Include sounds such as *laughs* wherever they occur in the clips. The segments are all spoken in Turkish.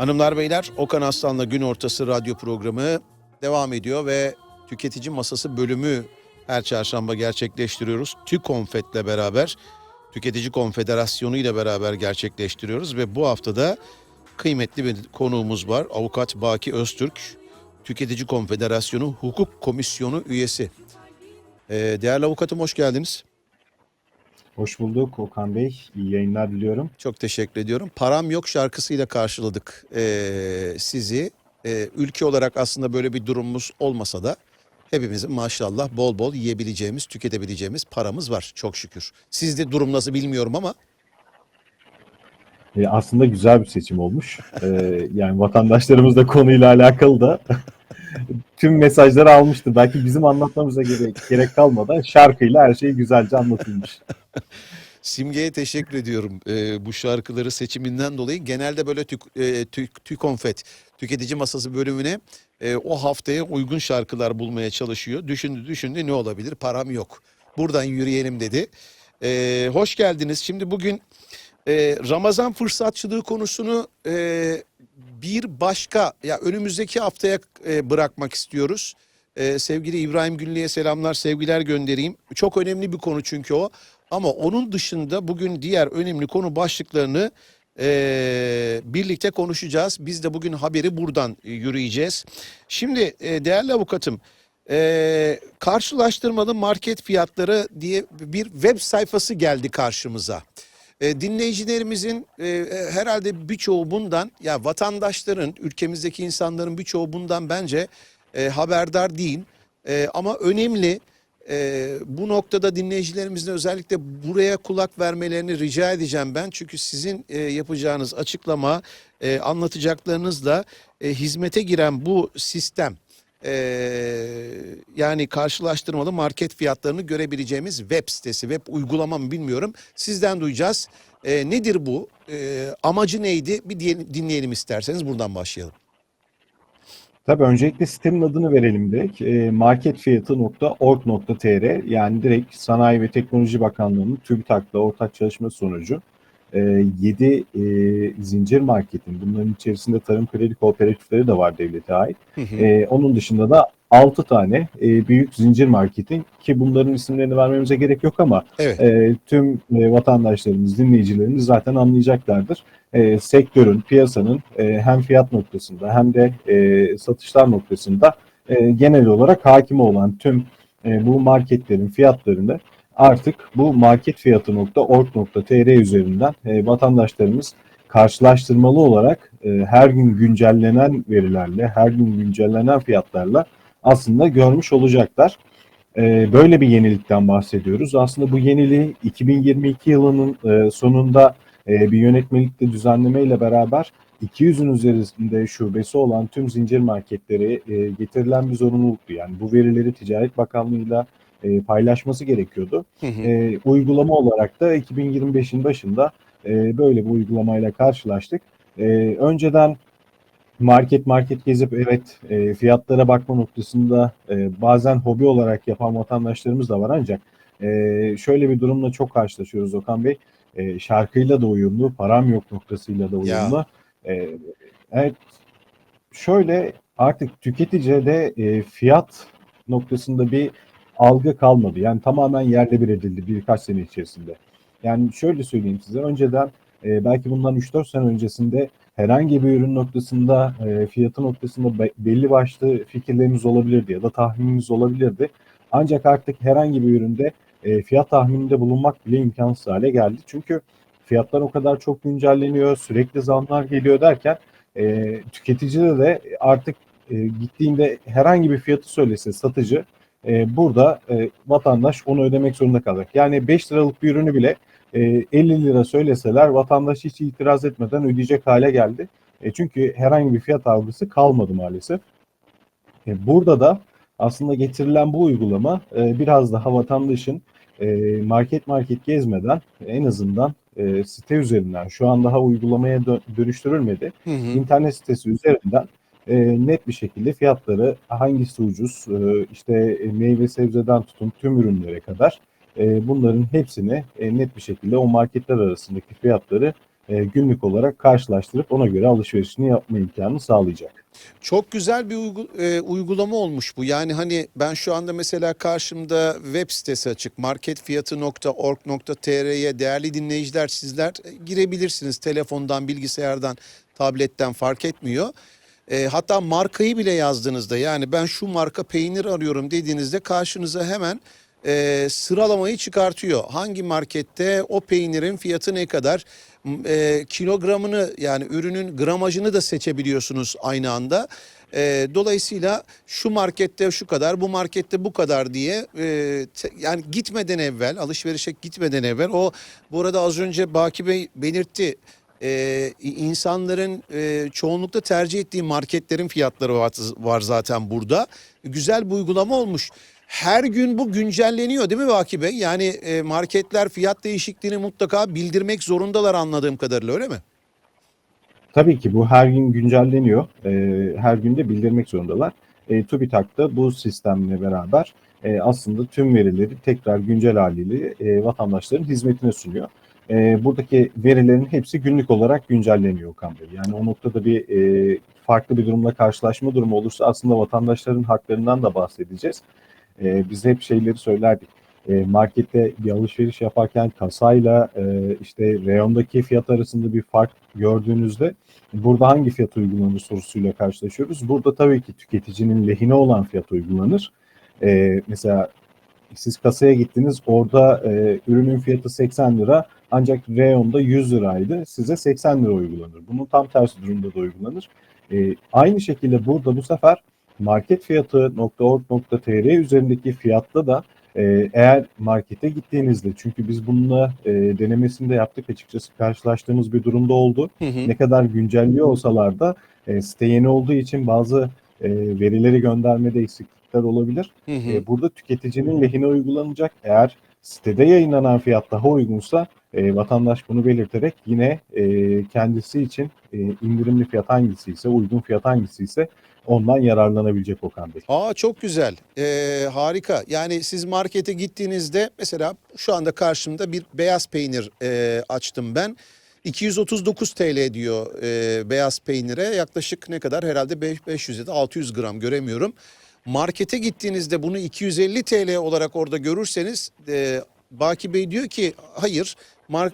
Hanımlar beyler Okan Aslan'la Gün Ortası radyo programı devam ediyor ve tüketici masası bölümü her çarşamba gerçekleştiriyoruz. TÜKONFET'le beraber Tüketici Konfederasyonu ile beraber gerçekleştiriyoruz ve bu haftada kıymetli bir konuğumuz var. Avukat Baki Öztürk, Tüketici Konfederasyonu Hukuk Komisyonu üyesi. Ee, değerli avukatım hoş geldiniz. Hoş bulduk Okan Bey. İyi yayınlar diliyorum. Çok teşekkür ediyorum. Param yok şarkısıyla karşıladık ee, sizi. Ee, ülke olarak aslında böyle bir durumumuz olmasa da hepimizin maşallah bol bol yiyebileceğimiz, tüketebileceğimiz paramız var çok şükür. Sizde durum nasıl bilmiyorum ama Ee, aslında güzel bir seçim olmuş. Ee, yani vatandaşlarımız da konuyla alakalı da *laughs* tüm mesajları almıştı. Belki bizim anlatmamıza gerek, gerek kalmadan şarkıyla her şey güzelce anlatılmış. *laughs* Simge'ye teşekkür ediyorum ee, bu şarkıları seçiminden dolayı. Genelde böyle tük, e, tük, tükonfet, tüketici masası bölümüne e, o haftaya uygun şarkılar bulmaya çalışıyor. Düşündü düşündü ne olabilir param yok. Buradan yürüyelim dedi. Ee, hoş geldiniz. Şimdi bugün e, Ramazan fırsatçılığı konusunu e, bir başka ya önümüzdeki haftaya e, bırakmak istiyoruz. E, sevgili İbrahim Günlü'ye selamlar, sevgiler göndereyim. Çok önemli bir konu çünkü o. Ama onun dışında bugün diğer önemli konu başlıklarını e, birlikte konuşacağız. Biz de bugün haberi buradan e, yürüyeceğiz. Şimdi e, değerli avukatım, e, karşılaştırmalı market fiyatları diye bir web sayfası geldi karşımıza. E, dinleyicilerimizin e, e, herhalde birçoğu bundan ya vatandaşların ülkemizdeki insanların birçoğu bundan bence e, haberdar değil. E, ama önemli E, bu noktada dinleyicilerimizin özellikle buraya kulak vermelerini rica edeceğim ben. Çünkü sizin e, yapacağınız açıklama e, anlatacaklarınızla e, hizmete giren bu sistem e, yani karşılaştırmalı market fiyatlarını görebileceğimiz web sitesi, web uygulama mı bilmiyorum. Sizden duyacağız. E, nedir bu? E, amacı neydi? Bir dinleyelim isterseniz buradan başlayalım. Tabii öncelikle sitenin adını verelim direkt. E, marketfiyatı.org.tr yani direkt Sanayi ve Teknoloji Bakanlığı'nın TÜBİTAK'la ortak çalışma sonucu 7 e, zincir marketin bunların içerisinde tarım kredi kooperatifleri de var devlete ait. Hı hı. Ee, onun dışında da 6 tane e, büyük zincir marketin ki bunların isimlerini vermemize gerek yok ama Evet. e, tüm e, vatandaşlarımız, dinleyicilerimiz zaten anlayacaklardır. E, sektörün, piyasanın e, hem fiyat noktasında hem de e, satışlar noktasında e, genel olarak hakimi olan tüm e, bu marketlerin fiyatlarını artık bu marketfiyatı.org.tr üzerinden e, vatandaşlarımız karşılaştırmalı olarak e, her gün güncellenen verilerle, her gün güncellenen fiyatlarla aslında görmüş olacaklar. E, böyle bir yenilikten bahsediyoruz. Aslında bu yeniliği 2022 yılının e, sonunda e, bir yönetmelikte düzenlemeyle beraber 200'ün üzerinde şubesi olan tüm zincir marketleri e, getirilen bir zorunluluktu. Yani bu verileri Ticaret Bakanlığı'yla e, paylaşması gerekiyordu. E, uygulama olarak da 2025'in başında e, böyle bir uygulamayla karşılaştık. E, önceden market market gezip evet e, fiyatlara bakma noktasında e, bazen hobi olarak yapan vatandaşlarımız da var ancak e, şöyle bir durumla çok karşılaşıyoruz Okan Bey. E, şarkıyla da uyumlu, param yok noktasıyla da Ya. uyumlu. E, evet şöyle artık tüketicide e, fiyat noktasında bir algı kalmadı. Yani tamamen yerle bir edildi birkaç sene içerisinde. Yani şöyle söyleyeyim size. Önceden e, belki bundan 3-4 sene öncesinde herhangi bir ürün noktasında, e, fiyatı noktasında be- belli başlı fikirlerimiz olabilirdi ya da tahminimiz olabilirdi. Ancak artık herhangi bir üründe e, fiyat tahmininde bulunmak bile imkansız hale geldi. Çünkü fiyatlar o kadar çok güncelleniyor, sürekli zamlar geliyor derken e, tüketicide de artık e, gittiğinde herhangi bir fiyatı söylese satıcı e, burada e, vatandaş onu ödemek zorunda kalacak. Yani 5 liralık bir ürünü bile e, 50 lira söyleseler vatandaş hiç itiraz etmeden ödeyecek hale geldi. E, çünkü herhangi bir fiyat algısı kalmadı maalesef. E, burada da aslında getirilen bu uygulama e, biraz daha vatandaşın e, market market gezmeden en azından e, site üzerinden şu an daha uygulamaya dö- dönüştürülmedi. Hı hı. İnternet sitesi üzerinden e, net bir şekilde fiyatları hangisi ucuz e, işte meyve sebzeden tutun tüm ürünlere kadar e, bunların hepsini e, net bir şekilde o marketler arasındaki fiyatları e, günlük olarak karşılaştırıp ona göre alışverişini yapma imkanı sağlayacak. Çok güzel bir uygu- e, uygulama olmuş bu. Yani hani ben şu anda mesela karşımda web sitesi açık. marketfiyatı.org.tr'ye değerli dinleyiciler sizler girebilirsiniz. Telefondan, bilgisayardan, tabletten fark etmiyor. E, hatta markayı bile yazdığınızda yani ben şu marka peynir arıyorum dediğinizde karşınıza hemen e, sıralamayı çıkartıyor. Hangi markette o peynirin fiyatı ne kadar? E, kilogramını yani ürünün gramajını da seçebiliyorsunuz aynı anda. E, dolayısıyla şu markette şu kadar, bu markette bu kadar diye e, te- yani gitmeden evvel, alışverişe gitmeden evvel o bu arada az önce Baki Bey belirtti. E, insanların e, çoğunlukla tercih ettiği marketlerin fiyatları var, var zaten burada. Güzel bir uygulama olmuş. Her gün bu güncelleniyor değil mi Baki Bey? Yani e, marketler fiyat değişikliğini mutlaka bildirmek zorundalar anladığım kadarıyla öyle mi? Tabii ki bu her gün güncelleniyor. Ee, her gün de bildirmek zorundalar. E, TÜBİTAK da bu sistemle beraber e, aslında tüm verileri tekrar güncel haliyle e, vatandaşların hizmetine sunuyor. E, buradaki verilerin hepsi günlük olarak güncelleniyor Okan Bey. Yani o noktada bir e, farklı bir durumla karşılaşma durumu olursa aslında vatandaşların haklarından da bahsedeceğiz. E, biz hep şeyleri söylerdik. E, markette bir alışveriş yaparken kasayla e, işte reyondaki fiyat arasında bir fark gördüğünüzde burada hangi fiyat uygulanır sorusuyla karşılaşıyoruz. Burada tabii ki tüketicinin lehine olan fiyat uygulanır. E, mesela siz kasaya gittiniz orada e, ürünün fiyatı 80 lira ancak reyonda 100 liraydı size 80 lira uygulanır. Bunun tam tersi durumda da uygulanır. E, aynı şekilde burada bu sefer marketfiyatı.org.tr üzerindeki fiyatta da e, eğer markete gittiğinizde çünkü biz bununla e, denemesini de yaptık açıkçası karşılaştığımız bir durumda oldu. Hı hı. Ne kadar güncelliyor olsalar da e, site yeni olduğu için bazı e, verileri göndermede eksiklikler olabilir. Hı hı. E, burada tüketicinin lehine uygulanacak. Eğer sitede yayınlanan fiyat daha uygunsa e, vatandaş bunu belirterek yine e, kendisi için e, indirimli fiyat hangisi ise, uygun fiyat hangisi ise ondan yararlanabilecek Okan Bey. Aa çok güzel. Ee, harika. Yani siz markete gittiğinizde mesela şu anda karşımda bir beyaz peynir e, açtım ben. 239 TL diyor e, beyaz peynire. Yaklaşık ne kadar? Herhalde beş- 500 ya da 600 gram göremiyorum. Markete gittiğinizde bunu 250 TL olarak orada görürseniz e, Baki Bey diyor ki hayır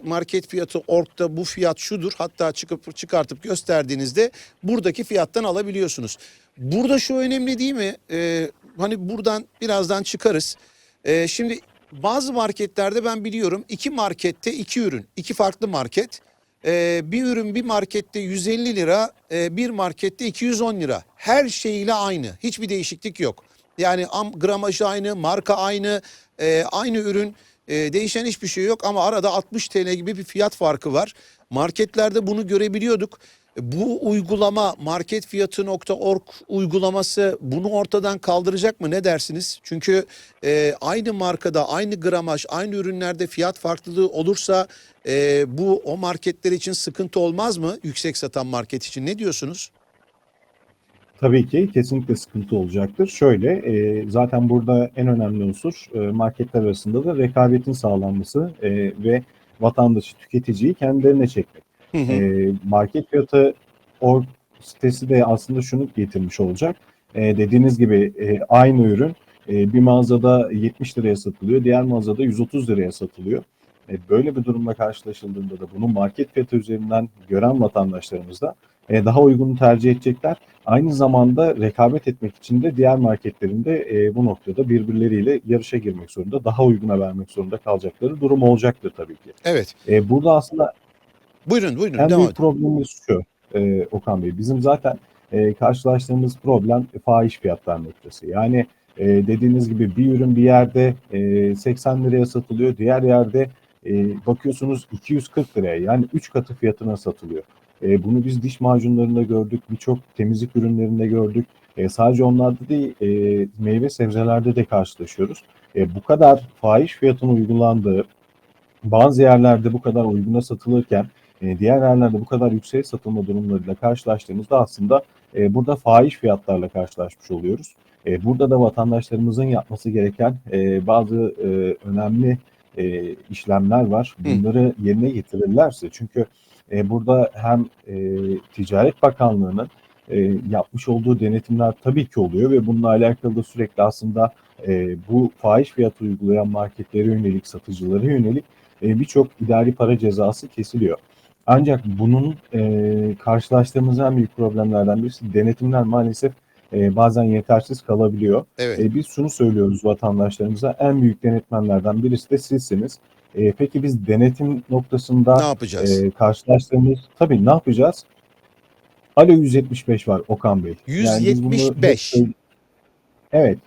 market fiyatı orkta bu fiyat şudur. Hatta çıkıp çıkartıp gösterdiğinizde buradaki fiyattan alabiliyorsunuz. Burada şu önemli değil mi? Ee, hani buradan birazdan çıkarız. Ee, şimdi bazı marketlerde ben biliyorum iki markette iki ürün, iki farklı market. Ee, bir ürün bir markette 150 lira, e, bir markette 210 lira. Her şeyiyle aynı, hiçbir değişiklik yok. Yani am, gramajı aynı, marka aynı, e, aynı ürün. E, değişen hiçbir şey yok ama arada 60 TL gibi bir fiyat farkı var. Marketlerde bunu görebiliyorduk. Bu uygulama marketfiyatı.org uygulaması bunu ortadan kaldıracak mı ne dersiniz? Çünkü e, aynı markada aynı gramaj aynı ürünlerde fiyat farklılığı olursa e, bu o marketler için sıkıntı olmaz mı? Yüksek satan market için ne diyorsunuz? Tabii ki kesinlikle sıkıntı olacaktır. Şöyle e, zaten burada en önemli unsur e, marketler arasında da rekabetin sağlanması e, ve vatandaşı, tüketiciyi kendilerine çekmek. Hı hı. E, market fiyatı org sitesi de aslında şunu getirmiş olacak. E, dediğiniz gibi e, aynı ürün e, bir mağazada 70 liraya satılıyor, diğer mağazada 130 liraya satılıyor. E, böyle bir durumla karşılaşıldığında da bunu market fiyatı üzerinden gören vatandaşlarımız da e, daha uygunu tercih edecekler. Aynı zamanda rekabet etmek için de diğer marketlerin de e, bu noktada birbirleriyle yarışa girmek zorunda, daha uyguna vermek zorunda kalacakları durum olacaktır tabii ki. Evet. E, burada aslında Buyurun buyurun en büyük problemimiz şu e, Okan Bey. Bizim zaten e, karşılaştığımız problem fahiş fiyatlar noktası. Yani e, dediğiniz gibi bir ürün bir yerde e, 80 liraya satılıyor, diğer yerde e, bakıyorsunuz 240 liraya yani 3 katı fiyatına satılıyor. E, bunu biz diş macunlarında gördük, birçok temizlik ürünlerinde gördük. E, sadece onlarda değil, e, meyve sebzelerde de karşılaşıyoruz. E, bu kadar fahiş fiyatın uygulandığı, bazı yerlerde bu kadar uyguna satılırken e, diğer yerlerde bu kadar yüksek satılma durumlarıyla karşılaştığımızda aslında e, burada fahiş fiyatlarla karşılaşmış oluyoruz. E, burada da vatandaşlarımızın yapması gereken e, bazı e, önemli e, işlemler var. Hı. Bunları yerine getirirlerse çünkü e, burada hem e, Ticaret Bakanlığı'nın e, yapmış olduğu denetimler tabii ki oluyor ve bununla alakalı da sürekli aslında e, bu fahiş fiyat uygulayan marketlere yönelik, satıcılara yönelik e, birçok idari para cezası kesiliyor. Ancak bunun e, karşılaştığımız en büyük problemlerden birisi denetimler maalesef e, bazen yetersiz kalabiliyor. Evet. E, biz şunu söylüyoruz vatandaşlarımıza en büyük denetmenlerden birisi de sizsiniz. E, peki biz denetim noktasında Ne yapacağız? e, karşılaştığımız tabii ne yapacağız? Alo 175 var Okan Bey. biz bunu hep 175. söyle- Evet.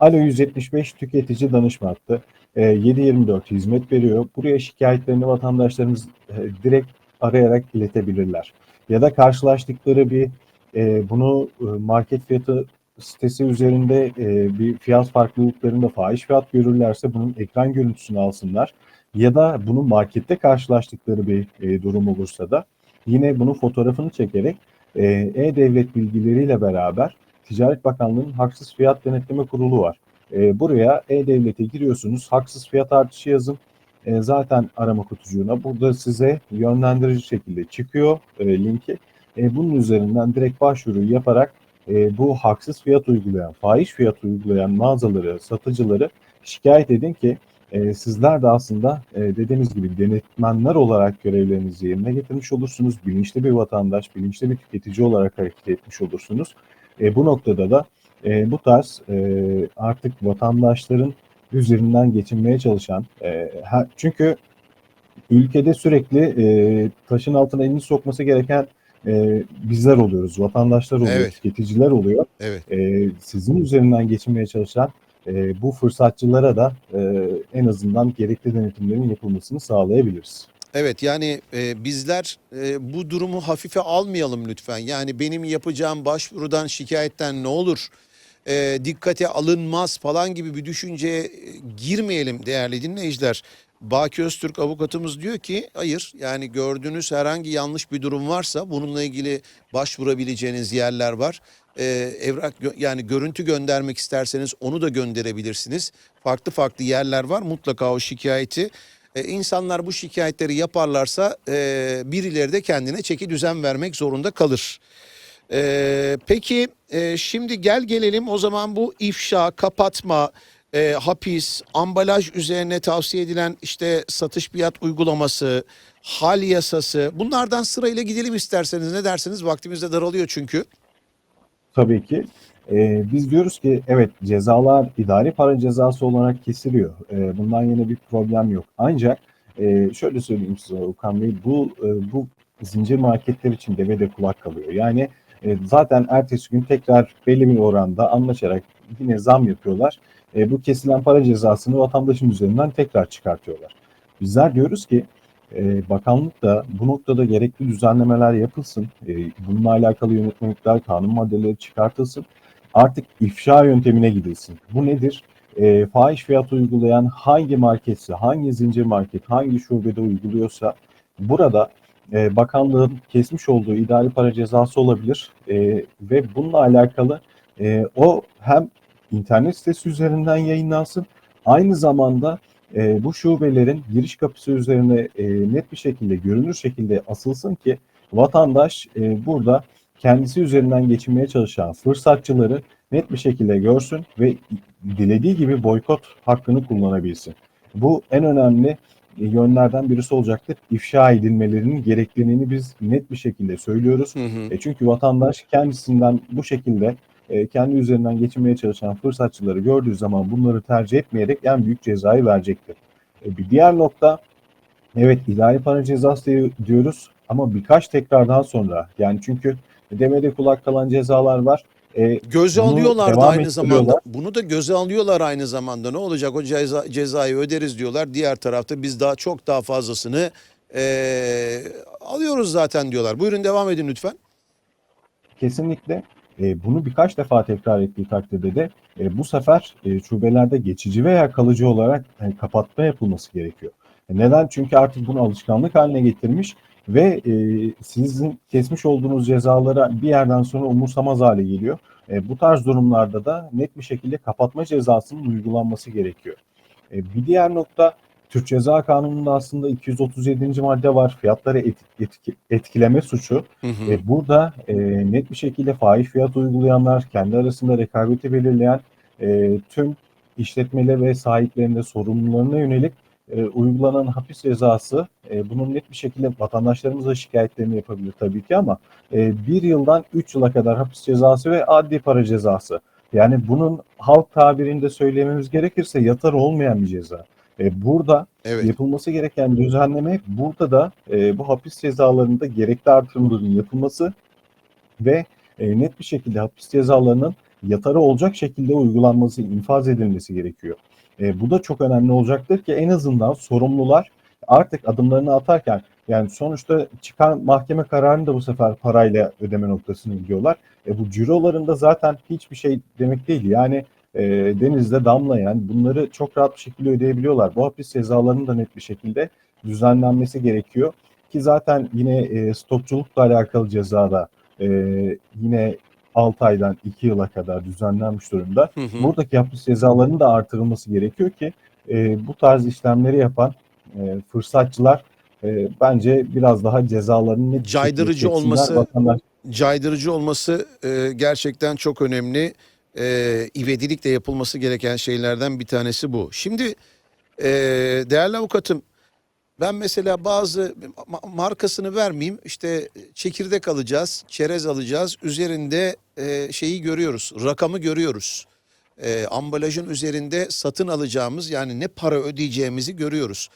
Alo 175 tüketici danışma hattı. E, 724 hizmet veriyor. Buraya şikayetlerini vatandaşlarımız e, direkt arayarak iletebilirler. Ya da karşılaştıkları bir e, bunu e, market fiyatı sitesi üzerinde e, bir fiyat farklılıklarında fahiş fiyat görürlerse bunun ekran görüntüsünü alsınlar. Ya da bunu markette karşılaştıkları bir e, durum olursa da yine bunun fotoğrafını çekerek e, e-devlet bilgileriyle beraber Ticaret Bakanlığı'nın haksız fiyat denetleme kurulu var. E, buraya e-devlete giriyorsunuz, haksız fiyat artışı yazın. E, zaten arama kutucuğuna burada size yönlendirici şekilde çıkıyor e, linki. E, bunun üzerinden direkt başvuruyu yaparak e, bu haksız fiyat uygulayan, fahiş fiyat uygulayan mağazaları, satıcıları şikayet edin ki e, sizler de aslında e, dediğimiz gibi denetmenler olarak görevlerinizi yerine getirmiş olursunuz. Bilinçli bir vatandaş, bilinçli bir tüketici olarak hareket etmiş olursunuz. E, bu noktada da e, bu tarz e, artık vatandaşların üzerinden geçinmeye çalışan, e, her, çünkü ülkede sürekli e, taşın altına elini sokması gereken e, bizler oluyoruz, vatandaşlar oluyor, Evet. tüketiciler oluyor. Evet. E, sizin üzerinden geçinmeye çalışan e, bu fırsatçılara da e, en azından gerekli denetimlerin yapılmasını sağlayabiliriz. Evet yani e, bizler e, bu durumu hafife almayalım lütfen. Yani benim yapacağım başvurudan şikayetten ne olur e, dikkate alınmaz falan gibi bir düşünceye e, girmeyelim değerli dinleyiciler. Baki Öztürk avukatımız diyor ki hayır yani gördüğünüz herhangi yanlış bir durum varsa bununla ilgili başvurabileceğiniz yerler var. E, evrak yani görüntü göndermek isterseniz onu da gönderebilirsiniz. Farklı farklı yerler var mutlaka o şikayeti e, insanlar bu şikayetleri yaparlarsa e, birileri de kendine çeki düzen vermek zorunda kalır. E, peki e, şimdi gel gelelim o zaman bu ifşa, kapatma, e, hapis, ambalaj üzerine tavsiye edilen işte satış fiyat uygulaması, hal yasası bunlardan sırayla gidelim isterseniz ne dersiniz vaktimiz de daralıyor çünkü. Tabii ki. Ee, biz diyoruz ki evet cezalar idari para cezası olarak kesiliyor. Ee, bundan yine bir problem yok. Ancak e, şöyle söyleyeyim size Okan Bey bu e, bu zincir marketler için devede kulak kalıyor. Yani e, zaten ertesi gün tekrar belli bir oranda anlaşarak yine zam yapıyorlar. E, bu kesilen para cezasını vatandaşın üzerinden tekrar çıkartıyorlar. Bizler diyoruz ki e, bakanlık da bu noktada gerekli düzenlemeler yapılsın. E, bununla alakalı yönetmelikler, kanun maddeleri çıkartılsın. Artık ifşa yöntemine gidilsin. Bu nedir? E, fahiş fiyat uygulayan hangi marketse, hangi zincir market, hangi şubede uyguluyorsa burada e, bakanlığın kesmiş olduğu idari para cezası olabilir E, ve bununla alakalı e, o hem internet sitesi üzerinden yayınlansın aynı zamanda e, bu şubelerin giriş kapısı üzerine e, net bir şekilde görünür şekilde asılsın ki vatandaş e, burada kendisi üzerinden geçinmeye çalışan fırsatçıları net bir şekilde görsün ve dilediği gibi boykot hakkını kullanabilsin. Bu en önemli e, yönlerden birisi olacaktır. İfşa edilmelerinin gerekliliğini biz net bir şekilde söylüyoruz. Hı hı. E çünkü vatandaş kendisinden bu şekilde e, kendi üzerinden geçinmeye çalışan fırsatçıları gördüğü zaman bunları tercih etmeyerek en büyük cezayı verecektir. E, bir diğer nokta evet idari para cezası di- diyoruz ama birkaç tekrardan sonra yani çünkü demede kulak kalan cezalar var. E, Göze alıyorlar da aynı zamanda. Bunu da göze alıyorlar aynı zamanda. Ne olacak o ceza, cezayı öderiz diyorlar. Diğer tarafta biz daha çok daha fazlasını eee, alıyoruz zaten diyorlar. Buyurun devam edin lütfen. Kesinlikle e, bunu birkaç defa tekrar ettiği takdirde de e, bu sefer e, şubelerde geçici veya kalıcı olarak e, kapatma yapılması gerekiyor. E, neden? Çünkü artık bunu alışkanlık haline getirmiş ve e, sizin kesmiş olduğunuz cezalara bir yerden sonra umursamaz hale geliyor. E, bu tarz durumlarda da net bir şekilde kapatma cezasının uygulanması gerekiyor. E, bir diğer nokta Türk Ceza Kanunu'nda aslında 237. madde var. Fiyatları et- etki- etkileme suçu. Hı hı. E, burada e, net bir şekilde fahiş fiyat uygulayanlar, kendi arasında rekabeti belirleyen e, tüm işletmeler ve sahiplerinde sorumlularına yönelik e, uygulanan hapis cezası e, bunun net bir şekilde vatandaşlarımız da şikayetlerini yapabilir tabii ki ama e, bir yıldan 3 yıla kadar hapis cezası ve adli para cezası. Yani bunun halk tabirinde söylememiz gerekirse yatar olmayan bir ceza. E, burada Evet. yapılması gereken düzenleme burada da e, bu hapis cezalarında gerekli artırımların yapılması ve e, net bir şekilde hapis cezalarının yatarı olacak şekilde uygulanması, infaz edilmesi gerekiyor. E, bu da çok önemli olacaktır ki en azından sorumlular artık adımlarını atarken yani sonuçta çıkan mahkeme kararını da bu sefer parayla ödeme noktasına gidiyorlar. E, bu cirolarında zaten hiçbir şey demek değil. Yani e, denizde damlayan bunları çok rahat bir şekilde ödeyebiliyorlar. Bu hapis cezalarının da net bir şekilde düzenlenmesi gerekiyor. Ki zaten yine e, stokçulukla alakalı cezada e, yine 6 aydan 2 yıla kadar düzenlenmiş durumda. Hı hı. Buradaki hapis cezalarının da artırılması gerekiyor ki e, bu tarz işlemleri yapan e, fırsatçılar e, bence biraz daha cezalarını net Caydırıcı olması- Vatandaş caydırıcı olması e, gerçekten çok önemli. E, ivedilikle yapılması gereken şeylerden bir tanesi bu. Şimdi e, değerli avukatım ben mesela bazı ma- markasını vermeyeyim işte çekirdek alacağız, çerez alacağız. Üzerinde e, şeyi görüyoruz, rakamı görüyoruz. E, ambalajın üzerinde satın alacağımız yani ne para ödeyeceğimizi görüyoruz.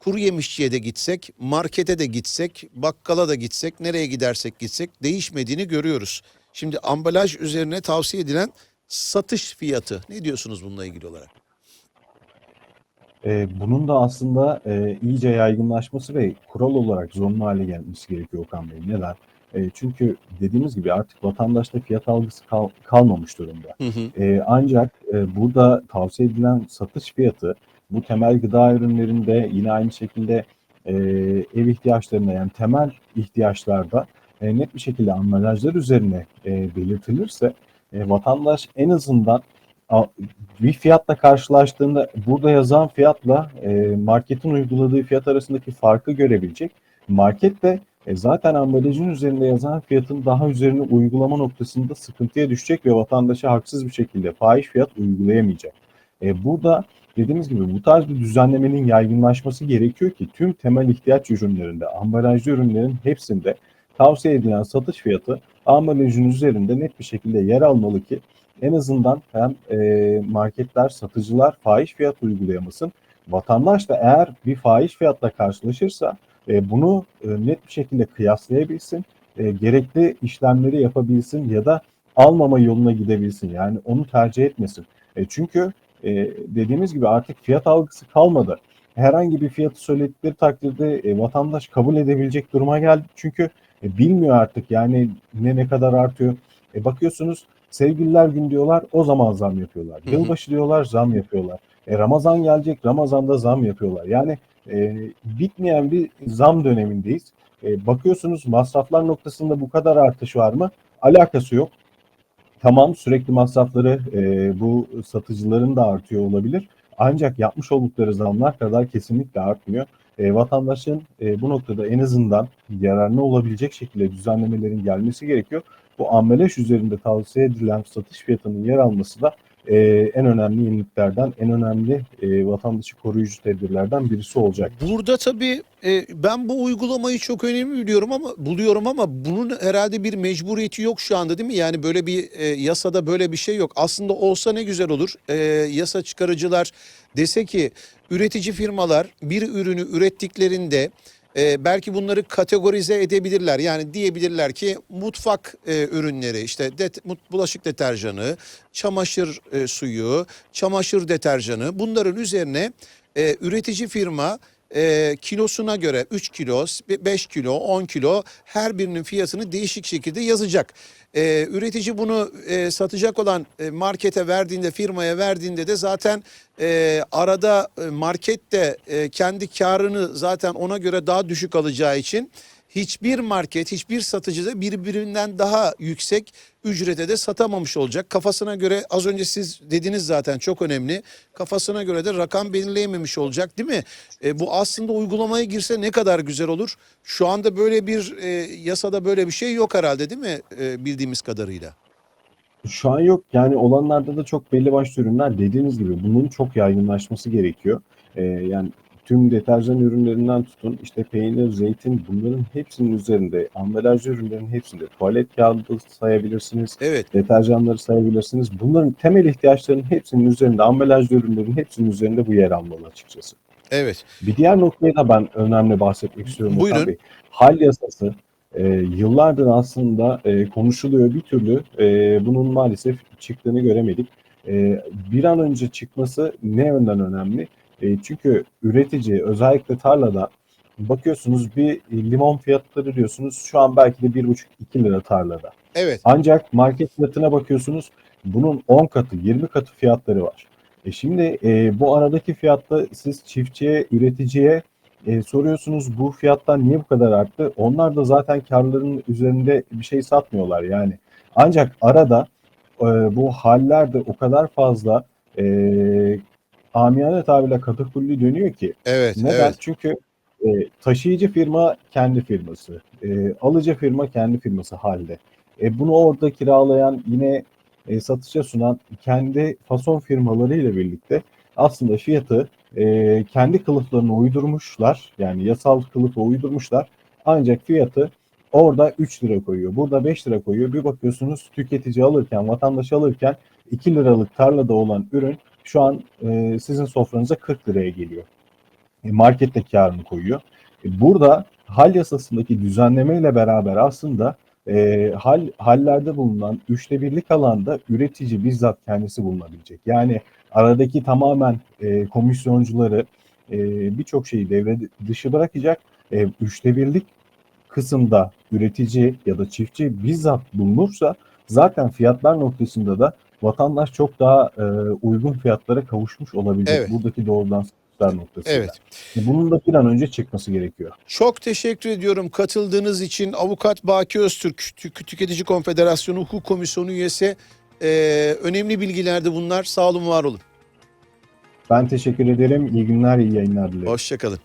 Kuru yemişçiye de gitsek, markete de gitsek, bakkala da gitsek, nereye gidersek gitsek değişmediğini görüyoruz. Şimdi ambalaj üzerine tavsiye edilen satış fiyatı. Ne diyorsunuz bununla ilgili olarak? E, bunun da aslında e, iyice yaygınlaşması ve kural olarak zorunlu hale gelmesi gerekiyor Okan Bey. Neden? E, çünkü dediğimiz gibi artık vatandaşta fiyat algısı kal- kalmamış durumda. Hı hı. E, ancak e, burada tavsiye edilen satış fiyatı bu temel gıda ürünlerinde yine aynı şekilde e, ev ihtiyaçlarında yani temel ihtiyaçlarda e, net bir şekilde ambalajlar üzerine e, belirtilirse e, vatandaş en azından bir fiyatla karşılaştığında burada yazan fiyatla e, marketin uyguladığı fiyat arasındaki farkı görebilecek. Market de e, zaten ambalajın üzerinde yazan fiyatın daha üzerine uygulama noktasında sıkıntıya düşecek ve vatandaşa haksız bir şekilde fahiş fiyat uygulayamayacak. E, burada dediğimiz gibi bu tarz bir düzenlemenin yaygınlaşması gerekiyor ki tüm temel ihtiyaç ürünlerinde, ambalajlı ürünlerin hepsinde tavsiye edilen satış fiyatı ambalajın üzerinde net bir şekilde yer almalı ki en azından hem e, marketler, satıcılar fahiş fiyat uygulayamasın. Vatandaş da eğer bir fahiş fiyatla karşılaşırsa e, bunu e, net bir şekilde kıyaslayabilsin, e, gerekli işlemleri yapabilsin ya da almama yoluna gidebilsin. Yani onu tercih etmesin. E, çünkü e, dediğimiz gibi artık fiyat algısı kalmadı. Herhangi bir fiyatı söyledikleri takdirde e, vatandaş kabul edebilecek duruma geldi. Çünkü e, bilmiyor artık yani ne ne kadar artıyor. E, bakıyorsunuz sevgililer gün diyorlar o zaman zam yapıyorlar. Hı hı. Yılbaşı diyorlar zam yapıyorlar. E, Ramazan gelecek Ramazan'da zam yapıyorlar. Yani e, bitmeyen bir zam dönemindeyiz. E, bakıyorsunuz masraflar noktasında bu kadar artış var mı? Alakası yok. Tamam sürekli masrafları e, bu satıcıların da artıyor olabilir. Ancak yapmış oldukları zamlar kadar kesinlikle artmıyor. E, vatandaşın e, bu noktada en azından yararına olabilecek şekilde düzenlemelerin gelmesi gerekiyor. Bu ambalaj üzerinde tavsiye edilen satış fiyatının yer alması da e, en önemli yeniliklerden, en önemli e, vatandaşı koruyucu tedbirlerden birisi olacak. Burada tabii e, ben bu uygulamayı çok önemli biliyorum ama buluyorum ama bunun herhalde bir mecburiyeti yok şu anda değil mi? Yani böyle bir e, yasada böyle bir şey yok. Aslında olsa ne güzel olur. E, yasa çıkarıcılar dese ki üretici firmalar bir ürünü ürettiklerinde e, belki bunları kategorize edebilirler. Yani diyebilirler ki mutfak e, ürünleri işte det, bulaşık deterjanı, çamaşır e, suyu, çamaşır deterjanı bunların üzerine e, üretici firma e, kilosuna göre 3 kilo, 5 kilo, 10 kilo her birinin fiyatını değişik şekilde yazacak. E, üretici bunu e, satacak olan e, markete verdiğinde, firmaya verdiğinde de zaten e, arada e, market de e, kendi karını zaten ona göre daha düşük alacağı için hiçbir market, hiçbir satıcı da birbirinden daha yüksek ücrete de satamamış olacak. Kafasına göre az önce siz dediniz zaten çok önemli. Kafasına göre de rakam belirleyememiş olacak değil mi? E, bu aslında uygulamaya girse ne kadar güzel olur. Şu anda böyle bir e, yasada böyle bir şey yok herhalde değil mi E, bildiğimiz kadarıyla? Şu an yok. Yani olanlarda da çok belli başlı ürünler dediğiniz gibi bunun çok yaygınlaşması gerekiyor. Ee, yani tüm deterjan ürünlerinden tutun işte peynir, zeytin bunların hepsinin üzerinde ambalajlı ürünlerin hepsinde tuvalet kağıdı sayabilirsiniz. Evet. Deterjanları sayabilirsiniz. Bunların temel ihtiyaçlarının hepsinin üzerinde ambalajlı ürünlerin hepsinin üzerinde bu yer almalı açıkçası. Evet. Bir diğer noktayı da ben önemli bahsetmek istiyorum. Buyurun. Bey. Hal yasası e, yıllardır aslında e, konuşuluyor bir türlü e, bunun maalesef çıktığını göremedik. E, bir an önce çıkması ne yönden önemli? E, çünkü üretici özellikle tarlada bakıyorsunuz bir limon fiyatları diyorsunuz şu an belki de 1,5-2 lira tarlada. Evet. Ancak market fiyatına bakıyorsunuz bunun 10 katı 20 katı fiyatları var. E şimdi e, bu aradaki fiyatta siz çiftçiye, üreticiye e, soruyorsunuz bu fiyatlar niye bu kadar arttı? Onlar da zaten karlarının üzerinde bir şey satmıyorlar yani. Ancak arada e, bu haller de o kadar fazla e, amiyane tabirle katakulli dönüyor ki. Evet. Neden? Evet. Çünkü e, taşıyıcı firma kendi firması, e, alıcı firma kendi firması halde. E, bunu orada kiralayan yine e, satışa sunan kendi fason firmalarıyla birlikte aslında fiyatı e, kendi kılıflarına uydurmuşlar. Yani yasal kılıfa uydurmuşlar. Ancak fiyatı orada 3 lira koyuyor. Burada 5 lira koyuyor. Bir bakıyorsunuz tüketici alırken, vatandaş alırken 2 liralık tarlada olan ürün şu an e, sizin sofranıza 40 liraya geliyor. E, markette karını koyuyor. E, burada hal yasasındaki düzenlemeyle beraber aslında e, hal hallerde bulunan üçte birlik alanda üretici bizzat kendisi bulunabilecek. Yani aradaki tamamen e, komisyoncuları e, birçok şeyi devre dışı bırakacak. E, üçte birlik kısımda üretici ya da çiftçi bizzat bulunursa zaten fiyatlar noktasında da vatandaş çok daha e, uygun fiyatlara kavuşmuş olabilecek. Evet. Buradaki doğrudan satışlar noktasında. Evet. Bunun da bir an önce çıkması gerekiyor. Çok teşekkür ediyorum katıldığınız için. Avukat Baki Öztürk, Tük- Tüketici Konfederasyonu Hukuk Komisyonu üyesi. Ee, önemli bilgilerdi bunlar. Sağ olun, var olun. Ben teşekkür ederim. İyi günler, iyi yayınlar dilerim. Hoşçakalın.